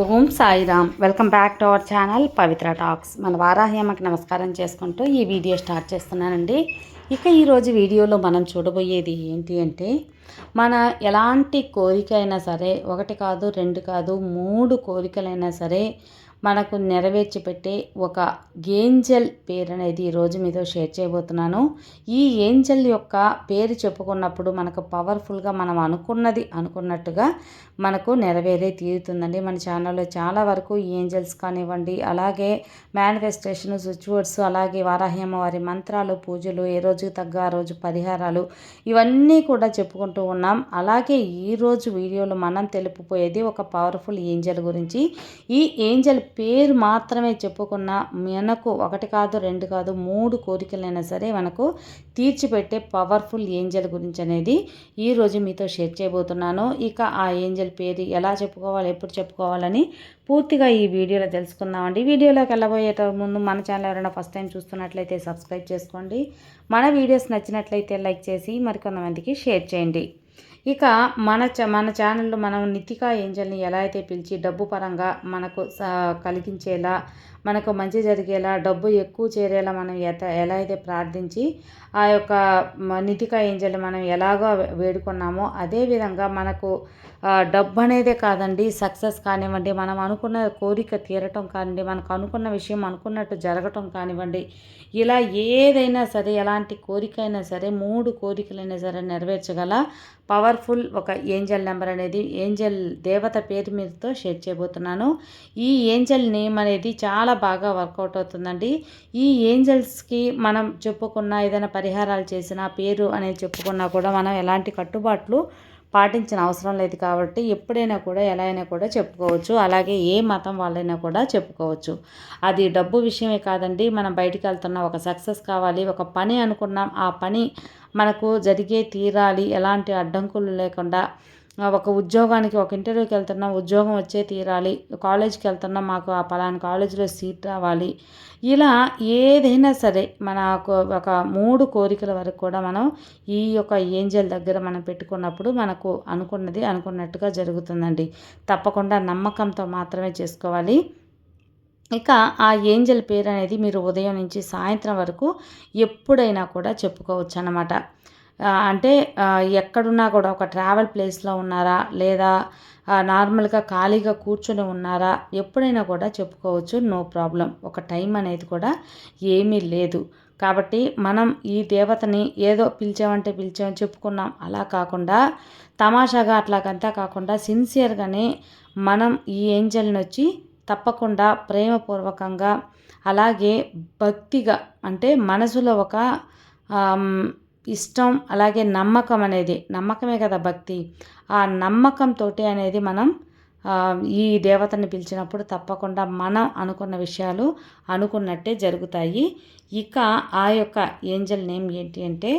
Om Sairam. Welcome back to our channel Pavitra talks. మన వారాహి నమస్కారం చేసుకుంటూ ఈ వీడియో స్టార్ట్ చేస్తున్నానండి. ఇక ఈరోజు వీడియోలో మనం చూడబోయేది ఏంటి అంటే మన ఎలాంటి కోరిక అయినా సరే ఒకటి కాదు రెండు కాదు మూడు కోరికలైనా సరే మనకు నెరవేర్చి పెట్టే ఒక ఏంజల్ పేరు అనేది ఈరోజు మీతో షేర్ చేయబోతున్నాను. ఈ ఏంజల్ యొక్క పేరు చెప్పుకున్నప్పుడు మనకు పవర్ఫుల్గా మనం అనుకున్నది అనుకున్నట్టుగా మనకు నెరవేరే తీరుతుందండి. మన ఛానల్లో చాలా వరకు ఏంజల్స్ కానివ్వండి అలాగే మేనిఫెస్టేషన్ స్విచ్ వర్డ్స్ అలాగే వారాహి వారి మంత్రాలు పూజలు ఏ రోజుకి తగ్గ ఆ రోజు పరిహారాలు ఇవన్నీ కూడా చెప్పుకుంటూ ఉన్నాం. అలాగే ఈరోజు వీడియోలో మనం తెలుపుపోయేది ఒక పవర్ఫుల్ ఏంజల్ గురించి. ఈ ఏంజల్ పేరు మాత్రమే చెప్పుకున్న మనకు ఒకటి కాదు రెండు కాదు మూడు కోరికలైనా సరే మనకు తీర్చిపెట్టే పవర్ఫుల్ ఏంజల్ గురించి అనేది ఈరోజు మీతో షేర్ చేయబోతున్నాను. ఇక ఆ ఏంజల్ పేరు ఎలా చెప్పుకోవాలి ఎప్పుడు చెప్పుకోవాలని పూర్తిగా ఈ వీడియోలో తెలుసుకుందామండి. వీడియోలోకి వెళ్ళబోయేట ముందు మన ఛానల్ ఎవరైనా ఫస్ట్ టైం చూస్తున్నట్లయితే సబ్స్క్రైబ్ చేసుకోండి. మన వీడియోస్ నచ్చినట్లయితే లైక్ చేసి మరికొంతమందికి షేర్ చేయండి. ఇక మన చ మన ఛానల్లో మనం నితికా ఏంజల్ని ఎలా అయితే పిలిచి డబ్బు పరంగా మనకు కలిగించేలా మనకు మంచి జరిగేలా డబ్బు ఎక్కువ చేరేలా మనం ఎత ఎలా అయితే ప్రార్థించి ఆ యొక్క నితికా ఏంజలు మనం ఎలాగో వేడుకున్నామో అదేవిధంగా మనకు డబ్బు అనేదే కాదండి సక్సెస్ కానివ్వండి మనం అనుకున్న కోరిక తీరటం కానివ్వండి మనకు అనుకున్న విషయం అనుకున్నట్టు జరగటం కానివ్వండి ఇలా ఏదైనా సరే ఎలాంటి కోరిక అయినా సరే మూడు కోరికలైనా సరే నెరవేర్చగల పవర్ఫుల్ ఒక ఏంజల్ నెంబర్ అనేది ఏంజల్ దేవత పేరు మీదతో షేర్ చేయబోతున్నాను. ఈ ఏంజల్ నేమ్ అనేది చాలా చాలా బాగా వర్కౌట్ అవుతుందండి. ఈ ఏంజల్స్కి మనం చెప్పుకున్న ఏదైనా పరిహారాలు చేసిన పేరు అనేది చెప్పుకున్నా కూడా మనం ఎలాంటి కట్టుబాట్లు పాటించిన అవసరం లేదు కాబట్టి ఎప్పుడైనా కూడా ఎలా అయినా కూడా చెప్పుకోవచ్చు. అలాగే ఏ మతం వాళ్ళైనా కూడా చెప్పుకోవచ్చు. అది డబ్బు విషయమే కాదండి. మనం బయటికి వెళ్తున్న ఒక సక్సెస్ కావాలి ఒక పని అనుకున్నాం ఆ పని మనకు జరిగే తీరాలి ఎలాంటి అడ్డంకులు లేకుండా ఒక ఉద్యోగానికి ఒక ఇంటర్వ్యూకి వెళ్తున్నాం ఉద్యోగం వచ్చే తీరాలి. కాలేజ్కి వెళ్తున్నాం మాకు ఆ పలానా కాలేజీలో సీట్ రావాలి. ఇలా ఏదైనా సరే మనకు ఒక మూడు కోరికల వరకు కూడా మనం ఈ యొక్క ఏంజల్ దగ్గర మనం పెట్టుకున్నప్పుడు మనకు అనుకున్నది అనుకున్నట్టుగా జరుగుతుందండి. తప్పకుండా నమ్మకంతో మాత్రమే చేసుకోవాలి. ఇక ఆ ఏంజల్ పేరు అనేది మీరు ఉదయం నుంచి సాయంత్రం వరకు ఎప్పుడైనా కూడా చెప్పుకోవచ్చు అన్నమాట అంటే ఎక్కడున్నా కూడా ఒక ట్రావెల్ ప్లేస్లో ఉన్నారా? లేదా నార్మల్గా ఖాళీగా కూర్చొని ఉన్నారా? ఎప్పుడైనా కూడా చెప్పుకోవచ్చు నో ప్రాబ్లం ఒక టైం అనేది కూడా ఏమీ లేదు. కాబట్టి మనం ఈ దేవతని ఏదో పిలిచామంటే పిలిచామని చెప్పుకున్నాం. అలా కాకుండా తమాషాగా అట్లాగంతా కాకుండా సిన్సియర్గానే మనం ఈ ఏంజల్ని వచ్చి తప్పకుండా ప్రేమపూర్వకంగా అలాగే భక్తిగా అంటే మనసులో ఒక ఇష్టం అలాగే నమ్మకం అనేది నమ్మకమే కదా భక్తి. ఆ నమ్మకంతో అనేది మనం ఈ దేవతని పిలిచినప్పుడు తప్పకుండా మనం అనుకున్న విషయాలు అనుకున్నట్టే జరుగుతాయి. ఇక ఆ యొక్క ఏంజల్ నేమ్ ఏంటి అంటే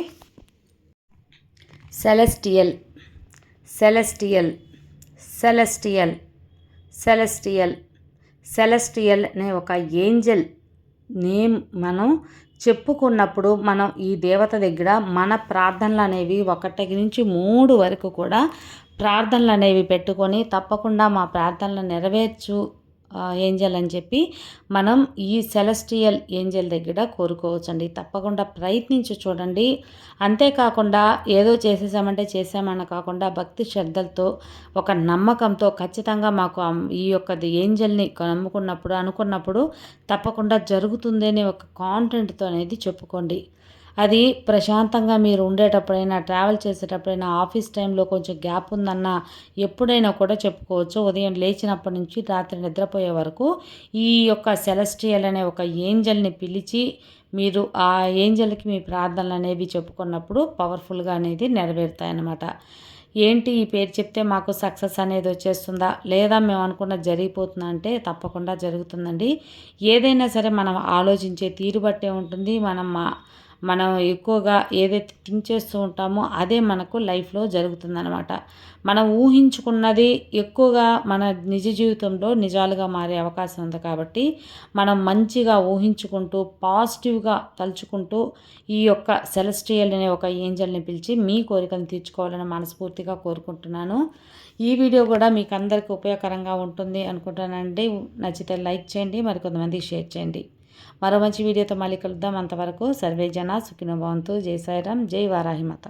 celestial. Celestial. Celestial. Celestial. Celestial అనే ఒక ఏంజల్ నేమ్ మనం చెప్పుకున్నప్పుడు మనం ఈ దేవత దగ్గర మన ప్రార్థనలు అనేవి ఒకటి నుంచి మూడు వరకు కూడా ప్రార్థనలు అనేవి పెట్టుకొని తప్పకుండా మా ప్రార్థనలు నెరవేర్చు ఏంజల్ అని చెప్పి మనం ఈ సెలస్టియల్ ఏంజల్ దగ్గర కోరుకోవచ్చండి. తప్పకుండా ప్రయత్నించి చూడండి. అంతేకాకుండా ఏదో చేసేసామంటే చేసామన్న కాకుండా భక్తి శ్రద్ధలతో ఒక నమ్మకంతో ఖచ్చితంగా మాకు ఈ యొక్క ఏంజల్ని నమ్ముకున్నప్పుడు అనుకున్నప్పుడు తప్పకుండా జరుగుతుందని ఒక కాన్ఫిడెంట్తో అనేది చెప్పుకోండి. అది ప్రశాంతంగా మీరు ఉండేటప్పుడైనా ట్రావెల్ చేసేటప్పుడైనా ఆఫీస్ టైంలో కొంచెం గ్యాప్ ఉందన్న ఎప్పుడైనా కూడా చెప్పుకోవచ్చు. ఉదయం లేచినప్పటి నుంచి రాత్రి నిద్రపోయే వరకు ఈ యొక్క సెలస్ట్రియల్ అనే ఒక ఏంజల్ని పిలిచి మీరు ఆ ఏంజల్కి మీ ప్రార్థనలు అనేవి చెప్పుకున్నప్పుడు పవర్ఫుల్గా అనేది నెరవేరుతాయన్నమాట. ఏంటి ఈ పేరు చెప్తే మాకు సక్సెస్ అనేది వచ్చేస్తుందా? లేదా మేము అనుకున్న జరిగిపోతుందా అంటే తప్పకుండా జరుగుతుందండి. ఏదైనా సరే మనం ఆలోచించే తీరు బట్టే ఉంటుంది. మనం మనం ఎక్కువగా ఏదైతే థింక్ చేస్తూ ఉంటామో అదే మనకు లైఫ్లో జరుగుతుందనమాట మనం ఊహించుకున్నది ఎక్కువగా మన నిజ జీవితంలో నిజాలుగా మారే అవకాశం ఉంది కాబట్టి మనం మంచిగా ఊహించుకుంటూ పాజిటివ్గా తలుచుకుంటూ ఈ యొక్క సెలస్ట్రియల్ అనే ఒక ఏంజల్ని పిలిచి మీ కోరికలను తీర్చుకోవాలని మనస్ఫూర్తిగా కోరుకుంటున్నాను. ఈ వీడియో కూడా మీకు అందరికీ ఉపయోగకరంగా ఉంటుంది అనుకుంటానండి నచ్చితే లైక్ చేయండి మరికొంతమందికి షేర్ చేయండి. మరో మంచి వీడియోతో మళ్ళీ కలుద్దాం. అంతవరకు సర్వే జన సుఖినోభవంతు జై సాయిరామ్. జై వారాహిమత